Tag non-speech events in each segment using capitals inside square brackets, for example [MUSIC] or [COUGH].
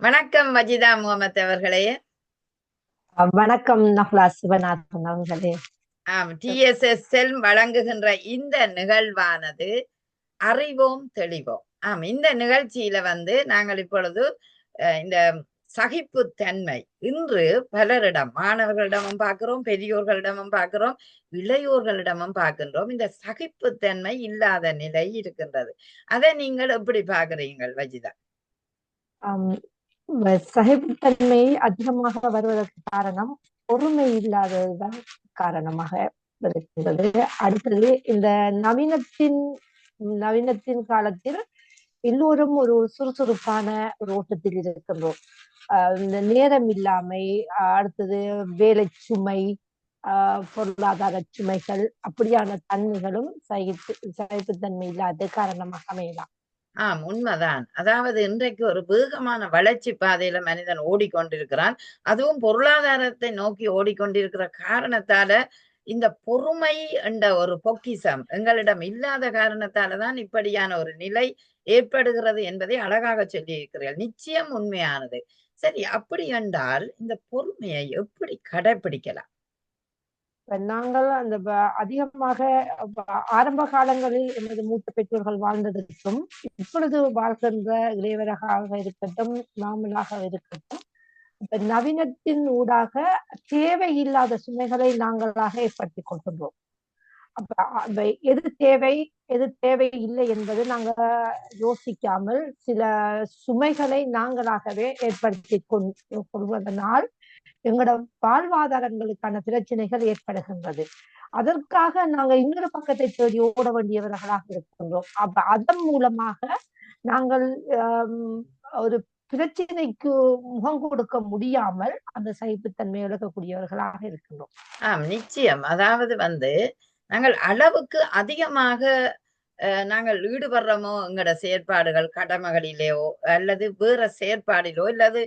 வணக்கம் வஜிதா முகமது அவர்களே. வணக்கம் நஹ்லா சிவநாதன் அவர்களே. ஆம் டிஎஸ்எஸ் செல் வழங்குகின்ற இந்த நிகழ்வானது அறிவோம் தெளிவோம். ஆம் இந்த நிகழ்ச்சியில வந்து நாங்கள் இப்பொழுது இந்த சகிப்புத்தன்மை இன்று பலரிடம் மாணவர்களிடமும் பார்க்கிறோம் பெரியோர்களிடமும் பார்க்கிறோம் இளையோர்களிடமும் பார்க்கின்றோம். இந்த சகிப்புத்தன்மை இல்லாத நிலை இருக்கின்றது. அதை நீங்கள் எப்படி பார்க்கிறீங்கள் வஜிதா சகிப்புத்தன்மை அதிகமாக வருவதற்கு காரணம் பொறுமை இல்லாததுதான் காரணமாக இருக்கின்றது அடுத்தது இந்த நவீனத்தின் நவீனத்தின் காலத்தில் எல்லோரும் ஒரு சுறுசுறுப்பான ஒரு ஓட்டத்தில் இருக்கின்றோம். ஆஹ் இந்த நேரம் இல்லாமை அடுத்தது வேலை சுமை ஆஹ் பொருளாதார சுமைகள் அப்படியான தன்மைகளும் சகிப்பு சகிப்புத்தன்மை இல்லாத காரணமாக அமையலாம். ஆம் உண்மைதான். அதாவது இன்றைக்கு ஒரு வேகமான வளர்ச்சி பாதையில மனிதன் ஓடிக்கொண்டிருக்கிறான். அதுவும் பொருளாதாரத்தை நோக்கி ஓடிக்கொண்டிருக்கிற காரணத்தால இந்த பொறுமை என்ற ஒரு பொக்கிசம் எங்களிடம் இல்லாத காரணத்தால தான் இப்படியான ஒரு நிலை ஏற்படுகிறது என்பதை அழகாக சொல்லியிருக்கிறீர்கள். நிச்சயம் உண்மையானது. சரி அப்படி என்றால் இந்த பொறுமையை எப்படி கடைபிடிக்கலாம் நாங்கள் அந்த அதிகமாக ஆரம்ப காலங்களில் எமது மூத்த பெற்றோர்கள் வாழ்ந்ததற்கும் இப்பொழுது வாழ்கின்ற இளையவராக இருக்கட்டும் நாமலாக இருக்கட்டும் இப்ப நவீனத்தின் ஊடாக தேவையில்லாத சுமைகளை நாங்களாக ஏற்படுத்தி கொள்கின்றோம். அப்ப எது தேவை எது தேவை இல்லை என்பது நாங்க யோசிக்காமல் சில சுமைகளை நாங்களாகவே ஏற்படுத்தி கொண் கொள்வதனால் எங்களோட வாழ்வாதாரங்களுக்கான பிரச்சனைகள் ஏற்படுகின்றது. அதற்காக நாங்க இன்னொரு பக்கத்தை தேடி ஓட வேண்டியவர்களாக இருக்கின்றோம். அப்ப அதன் மூலமாக நாங்கள் ஒரு பிரச்சனைக்கு முகம் கொடுக்க முடியாமல் அந்த சகிப்புத்தன்மை இழக்கக்கூடியவர்களாக இருக்கின்றோம். ஆம் நிச்சயம். அதாவது வந்து நாங்கள் அளவுக்கு அதிகமாக அஹ், நாங்கள் ஈடுபடுறோமோ எங்களோட செயற்பாடுகள் கடமைகளிலேயோ அல்லது வேற செயற்பாடிலோ அல்லது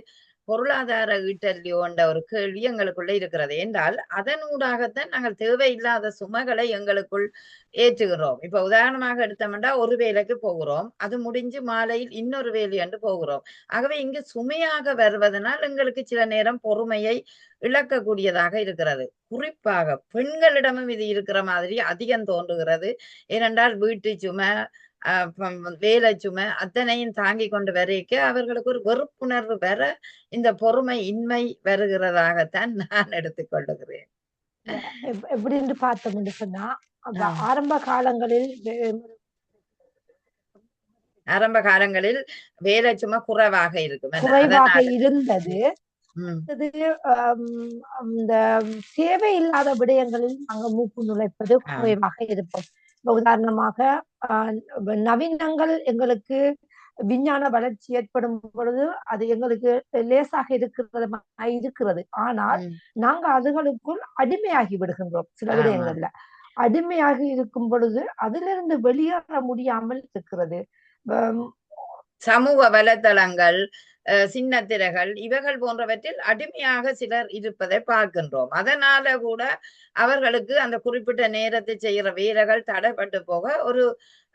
பொருளாதார ஈட்டல்லையோ ஒரு கேள்வி எங்களுக்குள்ள இருக்கிறது. என்றால் அதனூடாகத்தான் நாங்கள் தேவையில்லாத சுமைகளை எங்களுக்குள் ஏற்றுகிறோம். இப்ப உதாரணமாக எடுத்தோம்னா ஒரு வேலைக்கு போகிறோம். அது முடிஞ்சு மாலையில் இன்னொரு வேலை என்று போகிறோம். ஆகவே இங்கு சுமையாக வருவதனால் எங்களுக்கு சில நேரம் பொறுமையை இழக்கக்கூடியதாக இருக்கிறது. குறிப்பாக பெண்களிடமும் இது இருக்கிற மாதிரி அதிகம் தோன்றுகிறது. ஏனென்றால் வீட்டு சுமை வேலை சுமை அத்தனையும் தாங்கி கொண்டு வரைக்க அவர்களுக்கு ஒரு வெறுப்புணர்வு வர இந்த பொறுமை இன்மை வருகிறதாகத்தான் [LAUGHS] நான் எடுத்துக்கொள்ளுகிறேன் எப்- எப்படின்னு பார்த்தோம் என்று சொன்னா. ஆரம்ப காலங்களில் ஆரம்ப காலங்களில் வேலை சுமை குறைவாக இருக்கும்? குறைவாக இருந்தது ஆம், அந்த தேவையில்லாத விடயங்களில் நாங்க மூக்கு நுழைப்பது. குறைவாக இருப்போம் உதாரணமாக நவீனங்கள் எங்களுக்கு விஞ்ஞான வளர்ச்சி ஏற்படும் பொழுது அது எங்களுக்கு லேசாக இருக்கிறது இருக்கிறது ஆனால். நாங்க அதுகளுக்குள் அடிமையாகி விடுகின்றோம் சில. விடயங்கள்ல அடிமையாகி இருக்கும் பொழுது அதிலிருந்து வெளியேற முடியாமல் இருக்கிறது சமூக வலைத்தளங்கள் அஹ், சின்ன திரைகள் இவைகள் போன்றவற்றில் அடிமையாக சிலர் இருப்பதை பார்க்கின்றோம். அதனால கூட அவர்களுக்கு அந்த குறிப்பிட்ட நேரத்தை செய்கிற வேலைகள் தடைப்பட்டு போக ஒரு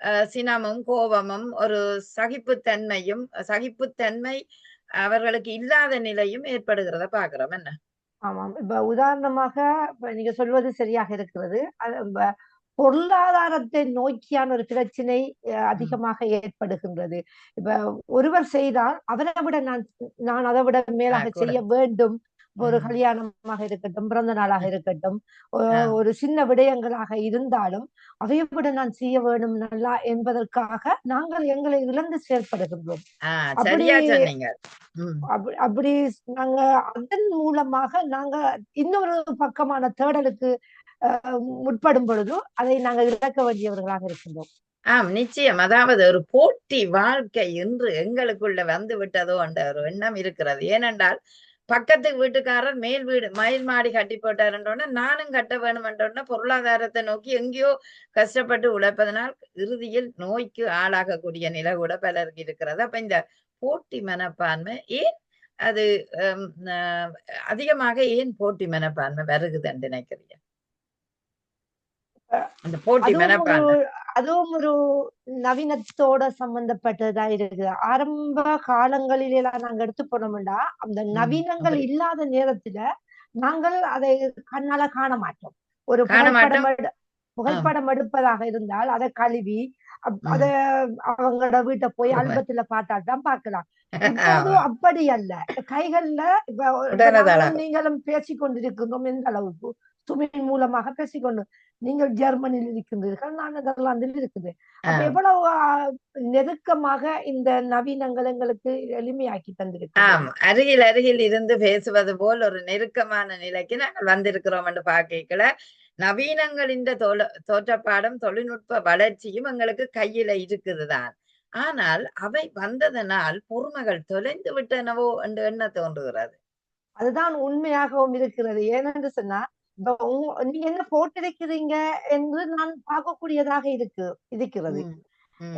அஹ், சினமும் கோபமும் ஒரு சகிப்புத்தன்மையும் சகிப்புத்தன்மை அவர்களுக்கு இல்லாத நிலையும் ஏற்படுகிறத பாக்குறோம் என்ன? ஆமாம். இப்ப உதாரணமாக நீங்க சொல்வது சரியாக இருக்கிறது. அது பொருளாதாரத்தை நோக்கியான ஒரு பிரச்சனை அதிகமாக ஏற்படுகின்றது இப்ப ஒருவர் செய்தால் அவரை விட நான் நான் அதை விட மேலாக. செய்ய வேண்டும் ஒரு. கல்யாணமாக இருக்கட்டும் பிறந்த நாளாக இருக்கட்டும். ஒரு சின்ன விடயங்களாக இருந்தாலும் அவையை விட நான் செய்ய வேண்டும் நல்லா என்பதற்காக நாங்கள் எங்களை இழந்து செயல்படுகின்றோம் அப்படி- அப்படி நாங்க அதன் மூலமாக நாங்க இன்னொரு பக்கமான தேடலுக்கு முற்படும் பொழுதும் அதை நாங்கள் இழக்க வேண்டியவர்களாக இருக்கின்றோம். ஆம் நிச்சயம். அதாவது ஒரு போட்டி வாழ்க்கை என்று எங்களுக்குள்ள வந்து விட்டதோ என்ற ஒரு எண்ணம் இருக்கிறது. ஏனென்றால் பக்கத்து வீட்டுக்காரர் மேல் வீடு மயில் மாடி கட்டி போட்டாருன்றோன்னா நானும் கட்ட வேணுமென்றோன்னா பொருளாதாரத்தை நோக்கி எங்கேயோ கஷ்டப்பட்டு உழைப்பதனால் இறுதியில் நோய்க்கு ஆளாகக்கூடிய நிலை கூட பலருக்கு இருக்கிறது. அப்ப இந்த போட்டி மனப்பான்மை ஏன் அது அதிகமாக ஏன் போட்டி மனப்பான்மை வருகுதுன்னு நினைக்கிறீங்க? அந்த போட்டி அதுவும் ஒரு நவீனத்தோட சம்பந்தப்பட்டதா இருக்கு ஆரம்ப காலங்களில எல்லாம் நாங்க எடுத்து போனோம்னா அந்த நவீனங்கள். இல்லாத நேரத்துல நாங்கள் அதை கண்ணால காண மாட்டோம் ஒரு புகைப்படம் புகைப்படம் எடுப்பதாக இருந்தால் அதை கழுவி. அத அவங்களோட வீட்டை போய். அல்பத்துல பார்த்தா தான் பார்க்கலாம் [LAUGHS] இப்போது ஆமா. அப்படி அல்ல கைகள்ல நாங்களும் தளம். நீங்களும் பேசிக் கொண்டிருக்கின்றோம் எந்த அளவுக்கு சுமின் மூலமாக பேசிக்கொண்டு நீங்கள் ஜெர்மனியில் இருக்கின்றீர்கள் நான் நெதர்லாந்தில் இருக்குது அப்ப. எவ்வளவு நெருக்கமாக இந்த நவீனங்கள் எங்களுக்கு எளிமையாக்கி தந்திருக்கு ஆம். அருகில் அருகில் இருந்து பேசுவது போல் ஒரு நெருக்கமான நிலைக்கு நாங்கள் வந்திருக்கிறோம் என்று பார்க்கல நவீனங்களின் தோல தோற்றப்பாடும் தொழில்நுட்ப வளர்ச்சியும் எங்களுக்கு கையில இருக்குதுதான். ஆனால் அவை வந்ததனால் பொறுமைகள் தொலைந்து விட்டனவோ என்று எண்ண தோன்றுகிறது. அதுதான் உண்மையாகவும் இருக்கிறது. ஏனென்று சொன்னா நீங்க என்ன போட்டிருக்கிறீங்க என்று நான் பார்க்கக்கூடியதாக இருக்கு இருக்கிறது.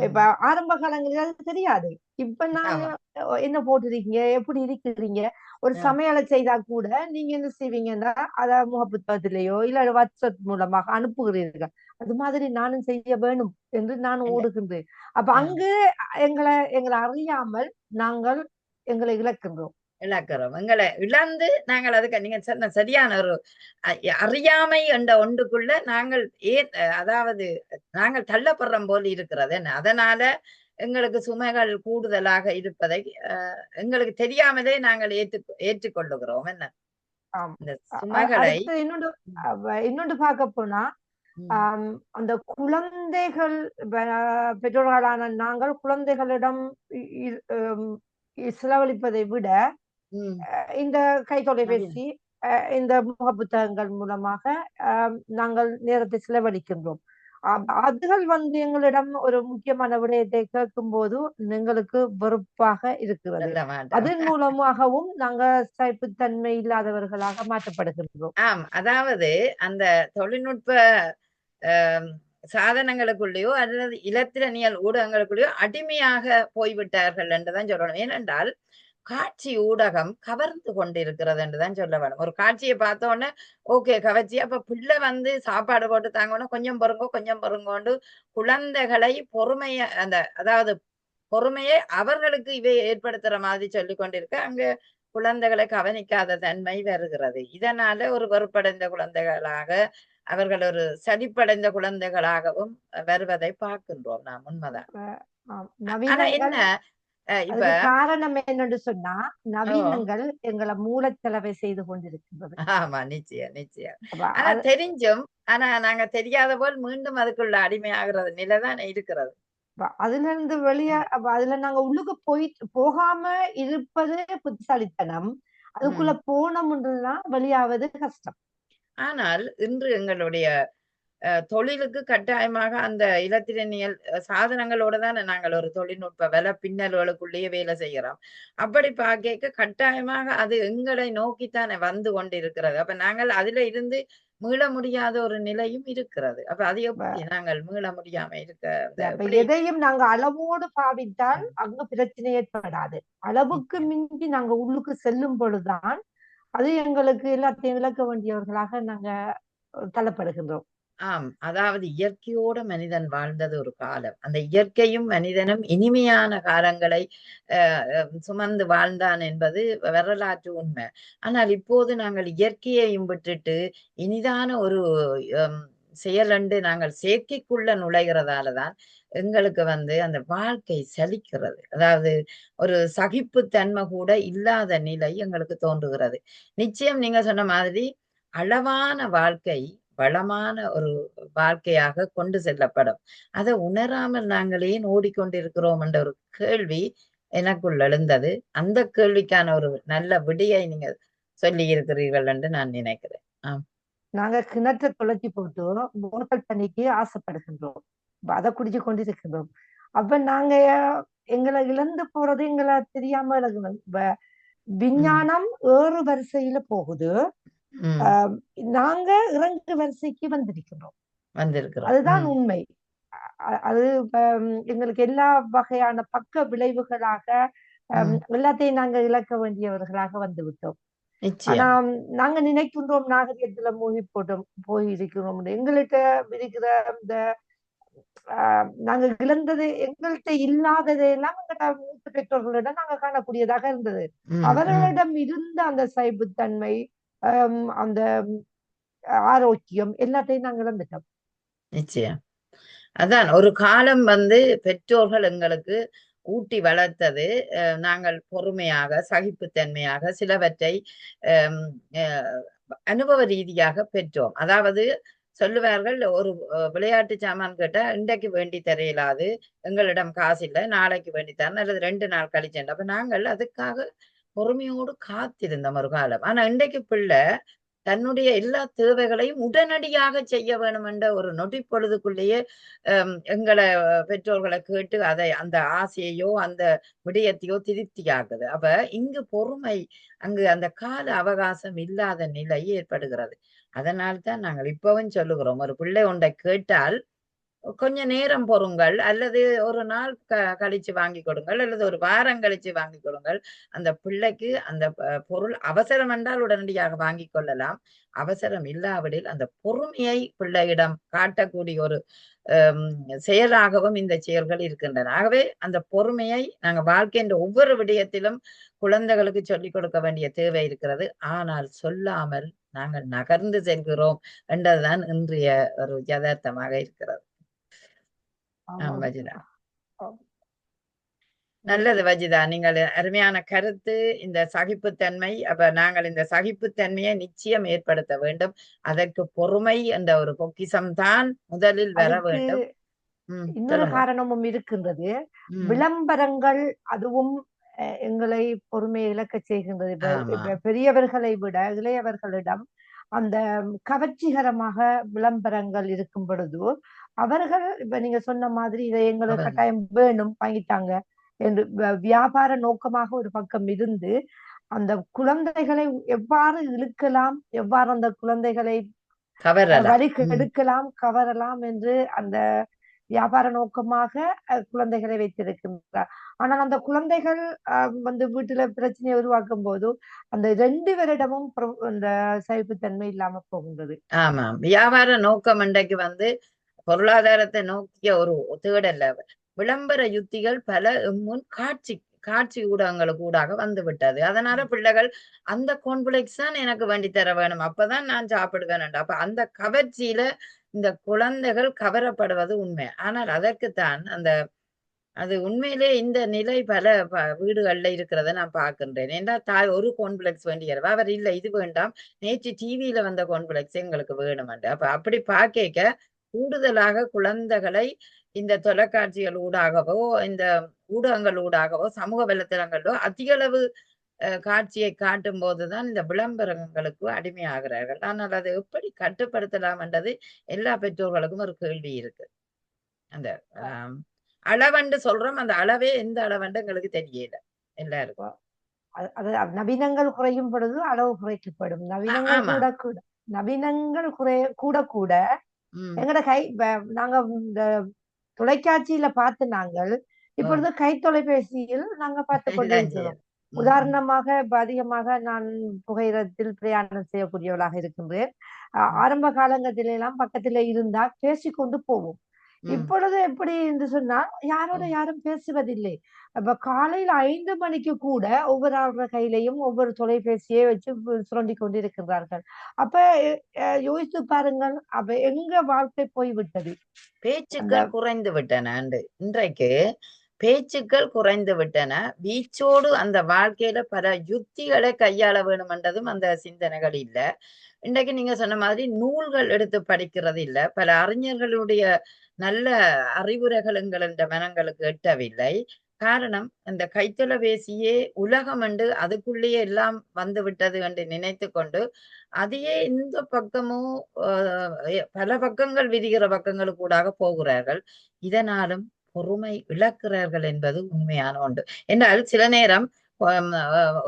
இப்ப ஆரம்ப காலங்களில் அது தெரியாது இப்ப நான். என்ன போட்டிருக்கீங்க எப்படி இருக்கிறீங்க ஒரு. சமையலை செய்தா கூட நீங்க என்ன செய்வீங்கன்னா அத முகப்புத்தகத்திலேயோ இல்ல வாட்ஸ்அப் மூலமாக அனுப்புகிறீர்கள் அது மாதிரி நானும் செய்ய வேணும் என்று நான். ஓடுகின்றேன் அப்ப. அங்கு எங்களை எங்களை அறியாமல் நாங்கள் எங்களை இழக்கின்றோம் இழக்கிறோம். எங்களை இழந்து நாங்கள் அதுக்கு நீங்க சொன்ன சரியான ஒரு அறியாமை என்ற ஒன்றுக்குள்ள நாங்கள் ஏன் அதாவது நாங்கள் தள்ளப்படுறோம் போல் இருக்கிறது. என்ன? அதனால எங்களுக்கு சுமைகள் கூடுதலாக இருப்பதை எங்களுக்கு தெரியாமலே நாங்கள் ஏற்று ஏற்றுக்கொள்ளுகிறோம். என்ன? சுமைகளை இன்னொன்று இன்னொன்று பார்க்க போனா அந்த குழந்தைகள் பெற்றோர்களான நாங்கள் குழந்தைகளிடம் செலவழிப்பதை விட இந்த கை தொலைபேசி இந்த முக புத்தகங்கள் மூலமாக நாங்கள் நேரத்தை செலவழிக்கின்றோம். அதுகள் வந்து எங்களிடம் ஒரு முக்கியமான விடயத்தை கேட்கும் போது எங்களுக்கு வெறுப்பாக இருக்கிறது. அதன் மூலமாகவும் நாங்க சைப்புத்தன்மை இல்லாதவர்களாக மாற்றப்படுகின்றோம். ஆம் அதாவது அந்த தொழில்நுட்ப சாதனங்களுக்குள்ளேயோ அல்லது இலத்திரனியல் ஊடகங்களுக்குள்ளேயோ அடிமையாக போய்விட்டார்கள் என்றுதான் சொல்லணும். ஏனென்றால் காட்சி ஊடகம் கவர்ந்து கொண்டிருக்கிறது என்றுதான் சொல்ல வேணும். ஒரு காட்சியை பார்த்த உடனே ஓகே கவர்ச்சி. அப்ப பிள்ளை வந்து சாப்பாடு போட்டு தாங்கன்னா கொஞ்சம் பொறுங்கோ கொஞ்சம் பொறுங்கோண்டு குழந்தைகளை பொறுமைய அந்த அதாவது பொறுமையை அவர்களுக்கு இவை ஏற்படுத்துற மாதிரி சொல்லி கொண்டிருக்க அங்க குழந்தைகளை கவனிக்காத தன்மை வருகிறது. இதனால ஒரு வெறுப்படைந்த குழந்தைகளாக அவர்கள் ஒரு சலிப்படைந்த குழந்தைகளாகவும் வருவதை பார்க்கின்றோம் நாம் உண்மைதான். ஆனா என்ன இப்ப காரணம் என்னன்னு சொன்னா நவீனங்கள் எங்களை மூலச்செலவை செய்து கொண்டிருக்கின்றது ஆமா நிச்சயம் நிச்சயம். ஆனா தெரிஞ்சும் ஆனா நாங்க தெரியாத போல் மீண்டும் அதுக்குள்ள அடிமையாகிறது நிலைதான் இருக்கிறது. அதுல இருந்து வெளிய அதுல நாங்க உள்ளுக்கு போய் போகாம இருப்பது புத்திசாலித்தனம். அதுக்குள்ள போனோம்னா வெளியாவது கஷ்டம். ஆனால் இன்று எங்களுடைய தொழிலுக்கு கட்டாயமாக அந்த இலத்திரனியல் சாதனங்களோட தானே நாங்கள் ஒரு தொழில்நுட்ப வேலை பின்னல்களுக்குள்ளேயே வேலை செய்கிறோம். அப்படி பார்க்க கட்டாயமாக அது எங்களை நோக்கித்தானே வந்து கொண்டிருக்கிறது. அப்ப நாங்கள் அதுல இருந்து மீள முடியாத ஒரு நிலையும் இருக்கிறது. அப்ப அது எப்படி நாங்கள் மீள முடியாம இருக்க எதையும் நாங்க அளவோடு பாவித்தால் அங்க பிரச்சனை ஏற்படாது அளவுக்கு மிஞ்சி நாங்க உள்ளுக்கு செல்லும் பொழுதுதான் அது எங்களுக்கு எல்லாத்தையும் விளக்க வேண்டியவர்களாக நாங்க தள்ளப்படுகின்றோம். ஆம். அதாவது இயற்கையோட மனிதன் வாழ்ந்தது ஒரு காலம். அந்த இயற்கையும் மனிதனும் இனிமையான காலங்களை சுமந்து வாழ்ந்தான் என்பது வரலாற்று உண்மை. ஆனால் இப்போது நாங்கள் இயற்கையையும் விட்டுட்டு இனிதான ஒரு ஹம், செயலண்டு நாங்கள் செயற்கைக்குள்ள நுழைகிறதால தான் எங்களுக்கு வந்து அந்த வாழ்க்கை சலிக்கிறது. அதாவது ஒரு சகிப்புத்தன்மை கூட இல்லாத நிலை எங்களுக்கு தோன்றுகிறது. நிச்சயம் நீங்க சொன்ன மாதிரி அளவான வாழ்க்கை வளமான ஒரு வாழ்க்கையாக கொண்டு செல்லப்படும். அதை உணராமல் நாங்கள் ஏன் ஓடிக்கொண்டிருக்கிறோம் என்ற ஒரு கேள்வி எனக்குள் எழுந்தது. அந்த கேள்விக்கான ஒரு நல்ல விடையை நீங்க சொல்லி இருக்கிறீர்கள் என்று நான் நினைக்கிறேன். நாங்க கிணற்றை தொலைச்சி போட்டு போத்தல் தண்ணிக்கு ஆசைப்படுகின்றோம். அதை குடிச்சு கொண்டிருக்கின்றோம். அப்ப நாங்க எங்களை இழந்து போறது எங்களை தெரியாம விஞ்ஞானம் ஏறு வரிசையில போகுது. நாங்க இறங்கு வரிசைக்கு வந்திருக்கிறோம். வந்திருக்கிறோம். அதுதான் உண்மை. அது எங்களுக்கு எல்லா வகையான பக்க விளைவுகளாக எல்லாத்தையும் நாங்க இழக்க வேண்டியவர்களாக வந்து விட்டோம் ஆனா நாங்க நினைக்கின்றோம் நாகரிகத்துல மூழ்கி போட்டோம் போய் இருக்கிறோம் எங்கள்கிட்ட இருக்கிற இந்த ஆஹ் நாங்க இழந்தது எங்கள்கிட்ட இல்லாததை எல்லாம் எங்கள்ட மூத்த பெற்றோர்களிடம் நாங்க காணக்கூடியதாக இருந்தது. அவர்களிடம் இருந்த அந்த சைபுத்தன்மை அந்த ஆரோக்கியம் எல்லாத்தையும் நாங்க இழந்துட்டோம் நிச்சயம் அதான் ஒரு காலம் வந்து பெற்றோர்கள் எங்களுக்கு ஊட்டி வளர்த்தது அஹ், நாங்கள் பொறுமையாக சகிப்புத்தன்மையாக சிலவற்றை அஹ், அனுபவ ரீதியாக பெற்றோம் அதாவது சொல்லுவார்கள் ஒரு விளையாட்டு சாமான் கேட்டா இன்றைக்கு வேண்டி தரையிலாது எங்களிடம் காசு இல்லை நாளைக்கு வேண்டி தரணும் அல்லது ரெண்டு நாள் கழிச்சேன் அப்ப நாங்கள் அதுக்காக பொறுமையோடு காத்திருந்த மறுகாலம் ஆனா இன்றைக்கு பிள்ளை தன்னுடைய எல்லா தேவைகளையும் உடனடியாக செய்ய வேணும் என்ற ஒரு நொடி பொழுதுக்குள்ளேயே எங்களை பெற்றோர்களை கேட்டு அதை அந்த ஆசையையோ அந்த விடயத்தையோ திருப்தியாக்குது. அப்ப இங்கு பொறுமை அங்கு அந்த கால அவகாசம் இல்லாத நிலை ஏற்படுகிறது. அதனால்தான் நாங்கள் இப்பவும் சொல்லுகிறோம் ஒரு பிள்ளை ஒன்றை கேட்டால் கொஞ்ச நேரம் பொறுங்கள் அல்லது ஒரு நாள் க கழிச்சு வாங்கி கொடுங்கள் அல்லது ஒரு வாரம் கழிச்சு வாங்கி கொடுங்கள். அந்த பிள்ளைக்கு அந்த பொருள் அவசரம் என்றால் உடனடியாக வாங்கி கொள்ளலாம். அவசரம் இல்லாவிடில் அந்த பொறுமையை பிள்ளையிடம் காட்டக்கூடிய ஒரு செயலாகவும் இந்த செயல்கள் இருக்கின்றன. ஆகவே அந்த பொறுமையை நாங்க வாழ்க்கைன்ற ஒவ்வொரு விடயத்திலும் குழந்தைகளுக்கு சொல்லிக் கொடுக்க வேண்டிய தேவை இருக்கிறது. ஆனால் சொல்லாமல் நாங்கள் நகர்ந்து செல்கிறோம் என்றதுதான் இன்றைய ஒரு யதார்த்தமாக இருக்கிறது. வஜிதா. நல்லது வஜிதா. நீங்கள் அருமையான கருத்து இந்த சகிப்புத்தன்மை அப்ப நாங்கள் இந்த சகிப்புத்தன்மையை நிச்சயம் ஏற்படுத்த வேண்டும். அதற்கு பொறுமை என்ற ஒரு பொக்கிஷம் தான் முதலில் வர வேண்டும். இன்னொரு காரணமும் இருக்கின்றது. விளம்பரங்கள் அதுவும் எங்களை பொறுமையை இழக்க செய்கின்றது. பெரியவர்களை விட இளையவர்களிடம் அந்த கவர்ச்சிகரமாக விளம்பரங்கள் இருக்கும் பொழுது அவர்கள் இப்ப நீங்க சொன்ன மாதிரி இதை எங்களுக்கு கட்டாயம் வேணும் வாங்கிட்டாங்க என்று வியாபார நோக்கமாக ஒரு பக்கம் இருந்து அந்த குழந்தைகளை எவ்வாறு இழுக்கலாம் எவ்வாறு அந்த குழந்தைகளை அஹ், கவரலாம். வழி ம். கெடுக்கலாம் கவரலாம் என்று அந்த வியாபார நோக்கமாக குழந்தைகளை வைத்திருக்கின்றார். ஆனால் அந்த குழந்தைகள் அஹ், வந்து வீட்டுல பிரச்சனையை உருவாக்கும் போது அந்த ரெண்டு பேரிடமும் பிர- இந்த சகிப்புத்தன்மை இல்லாம போகின்றது. ஆமாம். வியாபார நோக்கம் இன்றைக்கு வந்து பொருளாதாரத்தை நோக்கிய ஒரு தேடல்ல விளம்பர யுத்திகள் பல முன் காட்சி காட்சி ஊடகங்களுக்கு ஊடாக வந்து விட்டது. அதனால பிள்ளைகள் அந்த கான்பிளெக்ஸ் தான் எனக்கு வேண்டி தர வேணும். அப்பதான் நான் சாப்பிடுவேன் அப்ப அந்த கவர்ச்சியில இந்த குழந்தைகள் கவரப்படுவது உண்மை. ஆனால் அதற்குத்தான் அந்த அது உண்மையிலே இந்த நிலை பல வீடுகள்ல இருக்கிறத நான் பார்க்கின்றேன். ஏன்னா தாய் ஒரு கான்பிளெக்ஸ் வேண்டியவர் அவர் இல்ல இது வேண்டாம். நேற்று டிவியில வந்த கான்பிளெக்ஸ் எங்களுக்கு வேணுமெண்டு அப்ப அப்படி பார்க்க கூடுதலாக குழந்தைகளை இந்த தொலைக்காட்சிகள் ஊடாகவோ இந்த ஊடகங்கள் ஊடாகவோ சமூக வலைத்தளங்களோ அதிக அளவு காட்சியை காட்டும் போதுதான் இந்த விளம்பரங்களுக்கு அடிமையாகிறார்கள். ஆனால் அதை எப்படி கட்டுப்படுத்தலாம் என்றது எல்லா பெற்றோர்களுக்கும் ஒரு கேள்வி இருக்கு. அந்த அளவண்டு சொல்றோம் அந்த அளவே எந்த அளவண்டு எங்களுக்கு தெரியல. எல்லாருக்கும். அது- நவீனங்கள் குறையும் பொழுது அளவு குறைக்கப்படும். நவீனங்கள் கூட கூட நவீனங்கள் குறைய கூட கூட எங்கட கை நாங்க இந்த தொலைக்காட்சியில பார்த்து நாங்கள் இப்பொழுது கை தொலைபேசியில் நாங்க பார்த்து கொண்டிருக்கிறோம் [LAUGHS] உதாரணமாக இப்ப அதிகமாக நான் புகையிரத்தில் பிரயாணம் செய்யக்கூடியவளாக இருக்கின்றேன். ஆரம்ப காலங்கத்தில எல்லாம் பக்கத்துல இருந்தா பேசிக்கொண்டு போவோம். இப்பொழுது எப்படி என்று சொன்னால் யாரோட யாரும் பேசுவதில்லை. அப்ப காலையில ஐந்து மணிக்கு கூட ஒவ்வொரு ஆளுடைய கையிலையும் ஒவ்வொரு தொலைபேசியை வச்சு சுரண்டிக் கொண்டிருக்கிறார்கள் அப்ப யோசித்து பாருங்கள் அப்ப எங்க வாழ்க்கை போய்விட்டது? பேச்சுக்கள் குறைந்து விட்டன இன்றைக்கு பேச்சுக்கள் குறைந்து விட்டன. வீச்சோடு அந்த வாழ்க்கையில பல யுத்திகளை கையாள வேணுமென்றதும் அந்த சிந்தனைகள் இல்ல. இன்றைக்கு நீங்க சொன்ன மாதிரி நூல்கள் எடுத்து படிக்கிறது இல்ல. பல அறிஞர்களுடைய நல்ல அறிவுரைகளுங்கள் என்ற மனங்களுக்கு எட்டவில்லை. காரணம் இந்த கைத்தொலைபேசியே உலகம் என்று அதுக்குள்ளேயே எல்லாம் வந்து விட்டது என்று நினைத்து கொண்டு அதையே இந்த பக்கமும் ஆஹ், பல பக்கங்கள் விரிகிற பக்கங்களுக்கு கூடாக போகிறார்கள். இதனாலும் பொறுமை இழக்கிறார்கள் என்பது உண்மையான ஒன்று. என்றால் சில நேரம்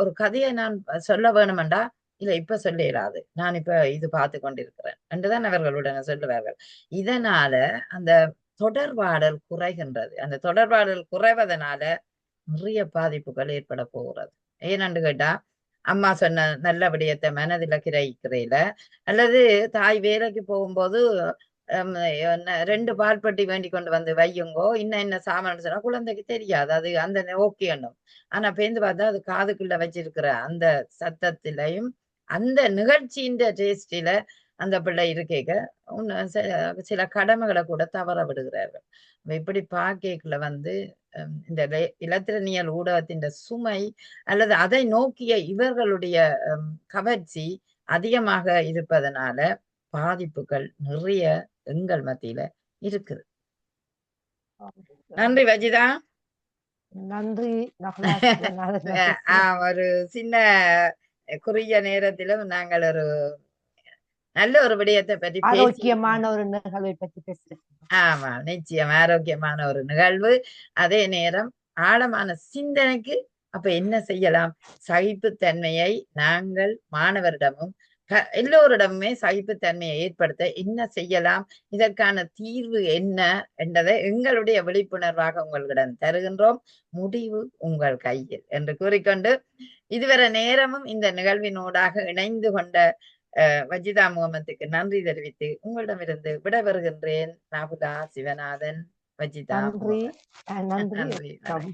ஒரு கதையை நான் சொல்ல வேணுமெண்டா இல்ல இப்ப சொல்ல இயலாது. நான் இப்ப இது பார்த்து கொண்டிருக்கிறேன் என்றுதான் அவர்களுடன் சொல்லுவார்கள். இதனால அந்த தொடர்பாடல் குறைகின்றது. அந்த தொடர்பாடல் குறைவதனால நிறைய பாதிப்புகள் ஏற்பட போகிறது. ஏனென்று கேட்டா அம்மா சொன்ன நல்ல விடயத்தை மனதில கிரகிக்கிறீல அல்லது தாய் வேலைக்கு போகும்போது என்ன, ரெண்டு பால்பட்டி வேண்டி கொண்டு வந்து வையுங்கோ இன்னும் என்ன சாமான் சொன்னா குழந்தைக்கு தெரியாது. அது அந்த ஓகே ஆனா பேந்து பார்த்தா அது காதுக்குள்ள வச்சிருக்கிற அந்த சத்தத்திலையும் அந்த நிகழ்ச்சியின் டேஸ்டில அந்த பிள்ளை இருக்கேக்க உன்ன- சில- கடமைகளை கூட தவற விடுகிறார்கள். இப்படி பார்க்கல வந்து இந்த இல- இலத்திரனியல் ஊடகத்தின் சுமை அல்லது அதை நோக்கிய இவர்களுடைய கவர்ச்சி அதிகமாக இருப்பதனால பாதிப்புகள் நிறைய எங்கள் மத்தியில இருக்குது. நன்றி வஜிதா. நன்றி. [LAUGHS] ஒரு சின்ன குறுகிய நேரத்திலும் நாங்கள் ஒரு நல்ல ஒரு விடயத்தை பற்றி ஆரோக்கியமான ஒரு நிகழ்வை பற்றி பேசுறேன் ஆமா நிச்சயம் ஆரோக்கியமான ஒரு நிகழ்வு. அதே நேரம் ஆழமான சிந்தனைக்கு அப்ப என்ன செய்யலாம்? சகிப்புத்தன்மையை நாங்கள் மாணவரிடமும் எல்லோரிடமுமே சகிப்புத்தன்மையை ஏற்படுத்த என்ன செய்யலாம்? இதற்கான தீர்வு என்ன என்பதை எங்களுடைய விழிப்புணர்வாக உங்களிடம் தருகின்றோம். முடிவு உங்கள் கையில் என்று கூறிக்கொண்டு இதுவரை நேரமும் இந்த நிகழ்வினூடாக இணைந்து கொண்ட வஜிதா முகமதுக்கு நன்றி தெரிவித்து உங்களிடமிருந்து விடைபெறுகின்றேன் ராகுலா சிவநாதன் வஜிதா நன்றி. நன்றி.